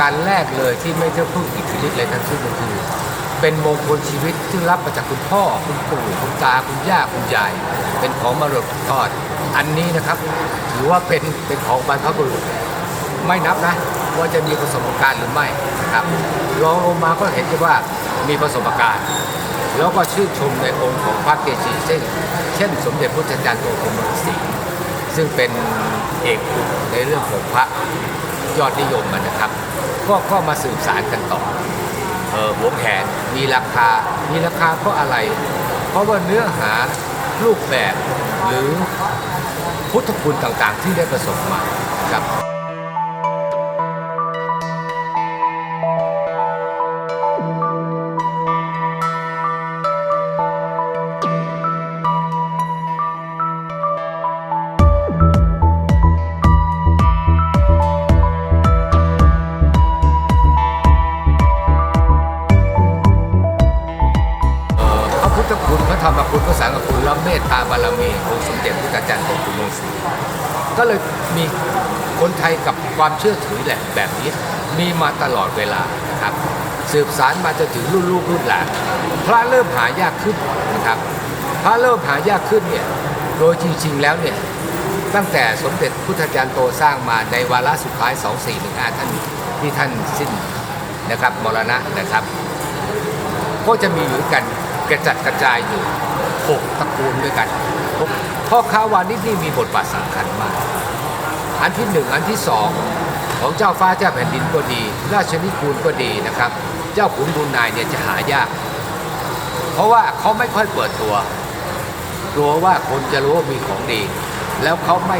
การแรกเลยที่ไม่ใช่พึ่งอิทธิฤทธิ์เลยทั้งสิ้นก็คือ เป็นมงคลชีวิตที่รับมาจากคุณพ่อคุณปู่คุณตาคุณย่าคุณยาย เป็นของมรดกทอด อันนี้นะครับถือว่าเป็นเป็นของบรรพบุรุษไม่นับนะ ว่าจะมีประสบการณ์หรือไม่นะครับรองลงมาก็เห็นได้ว่ามีประสบการณ์ แล้วก็ชื่นชมในองค์ของพระเกจิเช่นเช่น สมเด็จพระจันทร์โตพรมศรีซึ่งเป็นเอกในเรื่องของพระ ยอดนิยมมันนะครับ ก็ก็มาสืบสารกันต่อเออหัวแขนมีราคา มีราคาเพราะอะไร เพราะว่าเนื้อหารูปแบบหรือพุทธคุณต่างๆ ที่ได้ประสบมาครับ ตตาบารมีองค์สมเด็จพระจันทร์โตคุณโมสีก็เลยมีคนไทยกับความเชื่อถือแหละแบบนี้ มีมาตลอดเวลานะครับ สืบสารมาจนถึงรุ่นลูกรุ่นหลานพระเริ่มหายากขึ้นนะครับพระเริ่มหายากขึ้นเนี่ยโดยจริงๆแล้วเนี่ยตั้งแต่สมเด็จพุทธจารย์โตสร้างมาในวาระสุดท้าย 2415ท่านที่ท่านสิ้นนะครับมรณะนะครับ ก็จะมีอยู่กันกระจัดกระจายอยู่ หกตระกูลด้วยกันพ่อค้าวานิชนี่มีบทบาทสำคัญมาก อันที่หนึ่งอันที่สองของเจ้าฟ้าเจ้าแผ่นดินก็ดี ราชนิกูลก็ดีนะครับ เจ้าขุนบุญนายเนี่ยจะหายาก เพราะว่าเขาไม่ค่อยเปิดตัวกลัวว่าคนจะรู้ว่ามีของดี แล้วเขาไม่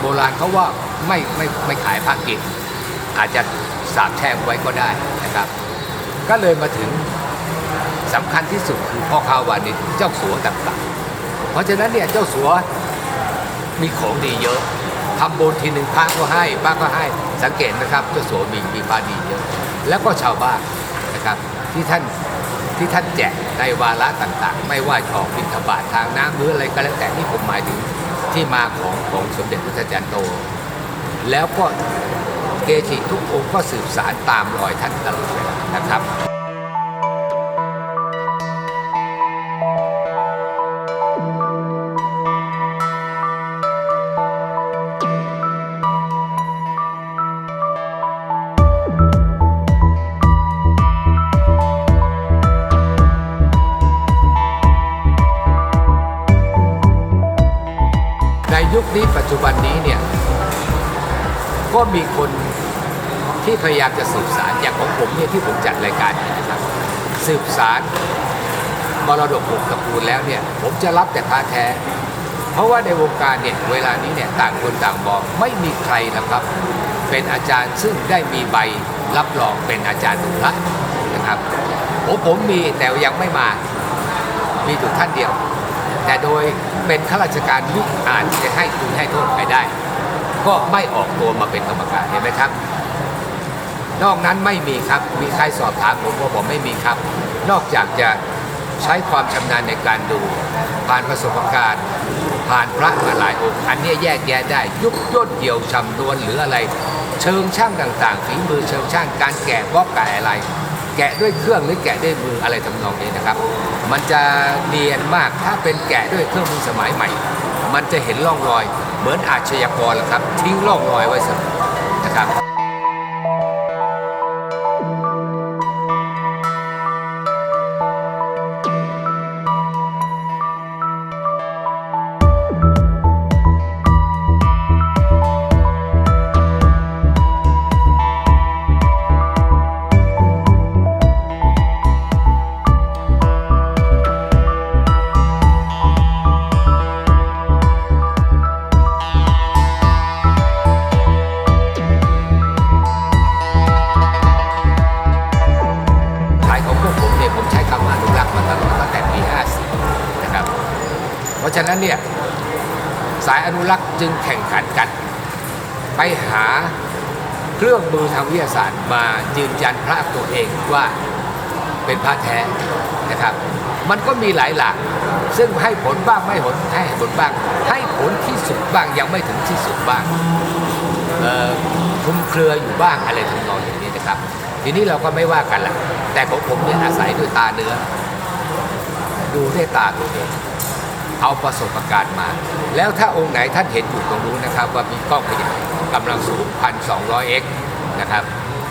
โบราณเขาว่าไม่ไม่ไม่ขายพระกินอาจจะสาบแช่งไว้ก็ได้นะครับ ก็เลยมาถึง สำคัญที่สุดคือพ่อค้าวานิชเจ้าสัวต่างๆ เพราะฉะนั้นเนี่ยเจ้าสัวมีของดีเยอะทำบุญทีหนึ่งพระก็ให้พระก็ให้สังเกตนะครับเจ้าสัวมีมีพระดีเยอะ แล้วก็ชาวบ้านนะครับที่ท่านที่ท่านแจกในวาระต่างๆ ไม่ว่าออกบิณฑบาตทางน้ำหรืออะไรก็แล้วแต่ที่ผมหมายถึงที่มาของของสมเด็จพระจันทร์โต แล้วก็เกจิทุกองค์ก็สืบสารตามรอยท่านตลอดนะครับ ก็มีคนที่พยายามจะสืบสารอย่างของผมเนี่ยที่ผมจัดรายการนี้นะครับสืบสารมรดกหกตระกูลแล้วเนี่ยผมจะรับแต่พระแท้ เพราะว่าในวงการเนี่ยเวลานี้เนี่ยต่างคนต่างบอกไม่มีใครนะครับ เป็นอาจารย์ซึ่งได้มีใบรับรองเป็นอาจารย์ถึงพระนะครับผมผมมีแต่ยังไม่มามีอยู่ท่านเดียว แต่โดยเป็นข้าราชการยุคอาจจะให้คุณให้โทษใครได้ ก็ไม่ออกตัวมาเป็นกรรมการเห็นไหมครับ นอกนั้นไม่มีครับ มีใครสอบถามผมก็บอกไม่มีครับ นอกจากจะใช้ความชำนาญในการดู ผ่านประสบการณ์ ผ่านพระมาหลายองค์อันนี้แยกแยะได้ยุคย่นเหี่ยวชำนวนหรืออะไร เชิงช่างต่างๆฝีมือเชิงช่างการแกะบล็อกแกะอะไร แกะด้วยเครื่องหรือแกะด้วยมืออะไรทำนองนี้นะครับ มันจะเนียนมากถ้าเป็นแกะด้วยเครื่องมือสมัยใหม่ มันจะเห็นร่องรอย เหมือนอาชญากรแหละครับ ทิ้งร่องรอยไว้เสมอนะครับ เพราะฉะนั้นเนี่ยสายอนุรักษ์จึงแข่งขันกัน ไปหาเครื่องมือทางวิทยาศาสตร์มายืนยันพระตัวเองว่าเป็นพระแท้นะครับ มันก็มีหลายหลักซึ่งให้ผลบ้างไม่ผลให้ผลบ้าง ให้ผลที่สุดบ้างยังไม่ถึงที่สุดบ้างคลุมเครืออยู่บ้างอะไรทำนองอย่างนี้นะครับนะครับ ทีนี้เราก็ไม่ว่ากันละแต่ของผมเนี่ยอาศัยด้วยตาเนื้อ ดูด้วยตาตัวเอง เอาประสบการณ์มา แล้วถ้าองค์ไหนท่านเห็นอยู่ตรงนู้นนะครับ ว่ามีกล้องขยายกำลังสูง 1,200x นะครับ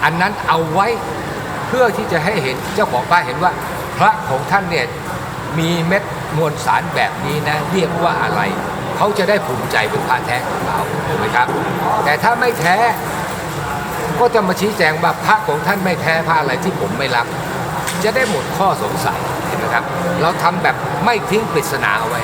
อันนั้นเอาไว้เพื่อที่จะให้เห็นเจ้าของพระเห็นว่า พระของท่านเนี่ยมีเม็ดมวลสารแบบนี้นะเรียกว่าอะไร เขาจะได้ภูมิใจเป็นพระแท้ของเราถูกไหมครับ แต่ถ้าไม่แท้ก็จะมาชี้แจงว่าพระของท่านไม่แท้พระอะไรที่ผมไม่รับจะได้หมดข้อสงสัยเห็นไหมครับ เราทำแบบไม่ทิ้งปริศนาเอาไว้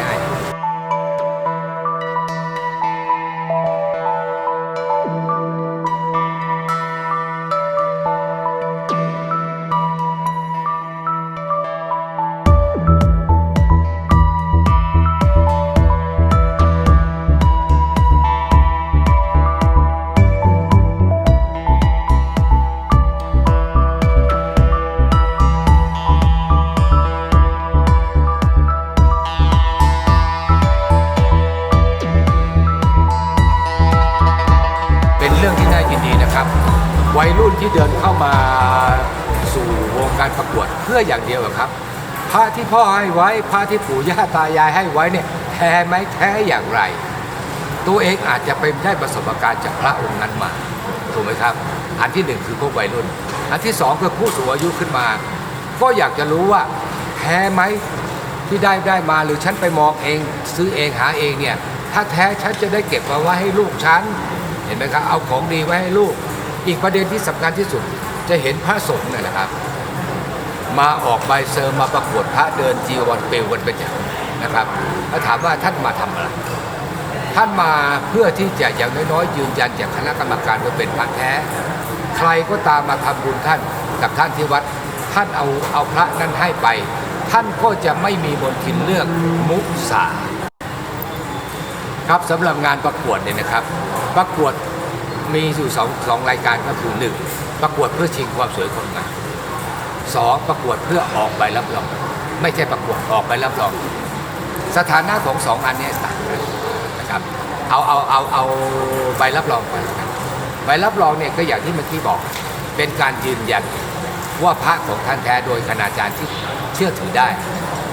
เดินเข้ามาสู่วงการประกวดเพื่ออย่างเดียวอครับ พระที่พ่อให้ไว้พระที่ปู่ย่าตายายให้ไว้เนี่ยแท้ไหมแท้อย่างไร ตัวเองอาจจะไปได้ประสบการณ์จากพระองค์นั้นมาถูกไหมครับ อันที่หนึ่งคือพวกวัยรุ่น อันที่สองคือผู้สูงอายุขึ้นมา ก็อยากจะรู้ว่าแท้ไหมที่ได้ได้มาหรือฉันไปมองเอง ซื้อเองหาเองเนี่ยถ้าแท้ฉันจะได้เก็บมาไว้ให้ลูกฉันเห็นไหมครับเอาของดีไว้ให้ลูก อีกประเด็นที่สำคัญที่สุดจะเห็นพระสงฆ์เนี่ยแหละครับ มาออกใบเซอร์มาประกวดพระเดินจีวรเปลวกันเป็นอย่างนะครับแล้วถามว่าท่านมาทำอะไร ท่านมาเพื่อที่จะอย่างน้อยๆยืนยันจากคณะกรรมการว่าเป็นพระแท้ ใครก็ตามมาทำบุญท่านกับท่านที่วัด ท่านเอาเอาพระนั้นให้ไป ท่านก็จะไม่มีมนทินเรื่องมุสาครับสำหรับงานประกวดเนี่ยนะครับ ประกวด มีอยู่สองสองรายการก็คือหนึ่งประกวดเพื่อชิงความสวยความงามสองประกวดเพื่อออกใบรับรอง ไม่ใช่ประกวดออกใบรับรอง สถานะของสองอันนี้ต่างกันนะครับเอาเอาเอาเอาใบรับรองก่อนนะครับใบรับรองเนี่ยก็อย่างที่เมื่อกี้บอก เป็นการยืนยันว่าพระของท่านแท้โดยคณาจารย์ที่เชื่อถือได้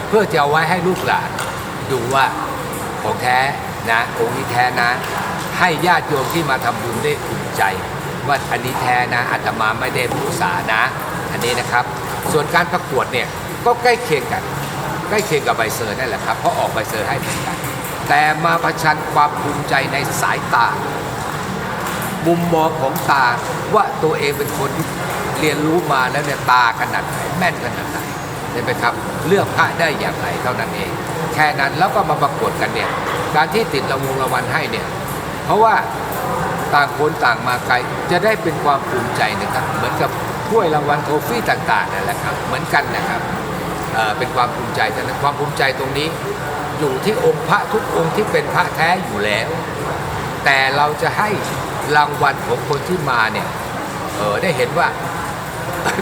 เพื่อจะเอาไว้ให้ลูกหลานดูว่าของแท้นะองค์นี้แท้นะ ให้ญาติโยมที่มาทำบุญได้อุ่นใจ ว่าอันนี้แท้นะอาตมาไม่ได้มุสานะ อันนี้นะครับ ส่วนการประกวดเนี่ยก็ใกล้เคียงกันใกล้เคียงกับใบเซอร์นั่นแหละครับเพราะออกใบเซอร์ให้เหมือนกันแต่มาประชันความภูมิใจในสายตา มุมมองของตาว่าตัวเองเป็นคนที่เรียนรู้มาแล้วเนี่ยตาขนาดไหนแม่นขนาดไหนเห็นไหมครับ เลือกพระได้อย่างไรเท่านั้นเอง แค่นั้นแล้วก็มาประกวดกันเนี่ยการที่ติดรางวงรางวัลให้เนี่ย ราะว่าต่างคนต่างมาไกลจะได้เป็นความภูมิใจนะครับ เหมือนกับถ้วยรางวัลโทฟี่ต่างๆนั่นแหละครับเหมือนกันนะครับเป็นความภูมิใจแต่ความภูมิใจตรงนี้ อยู่ที่องค์พระทุกองค์ที่เป็นพระแท้อยู่แล้ว แต่เราจะให้รางวัลของคนที่มาเนี่ยเออได้เห็นว่า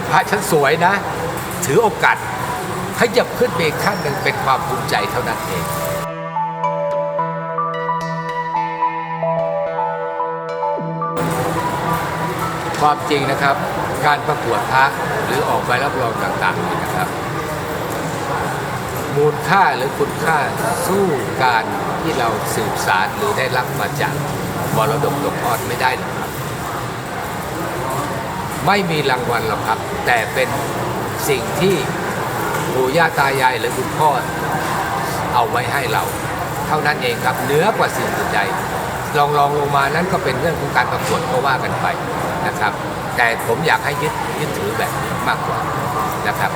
พระฉันสวยนะ ถือโอกาสขยับขึ้นไปขั้นหนึ่งเป็นความภูมิใจเท่านั้นเอง ความจริงนะครับ การประกวดพระหรือออกใบรับรองต่างๆนี่นะครับ มูลค่าหรือคุณค่าสู้การที่เราสืบสารหรือได้รับมาจากมรดกตกทอดไม่ได้หรอกครับ ไม่มีรางวัลหรอกครับ แต่เป็นสิ่งที่ปู่ย่าตายายหรือคุณพ่อเอาไว้ให้เรา เท่านั้นเองครับเหนือกว่าสิ่งอื่นใดลองลองลงมานั้นก็เป็นเรื่องของการประกวดก็ว่ากันไป นะครับ แต่ผมอยากให้ยึดยึดถือแบบนี้มากกว่านะครับ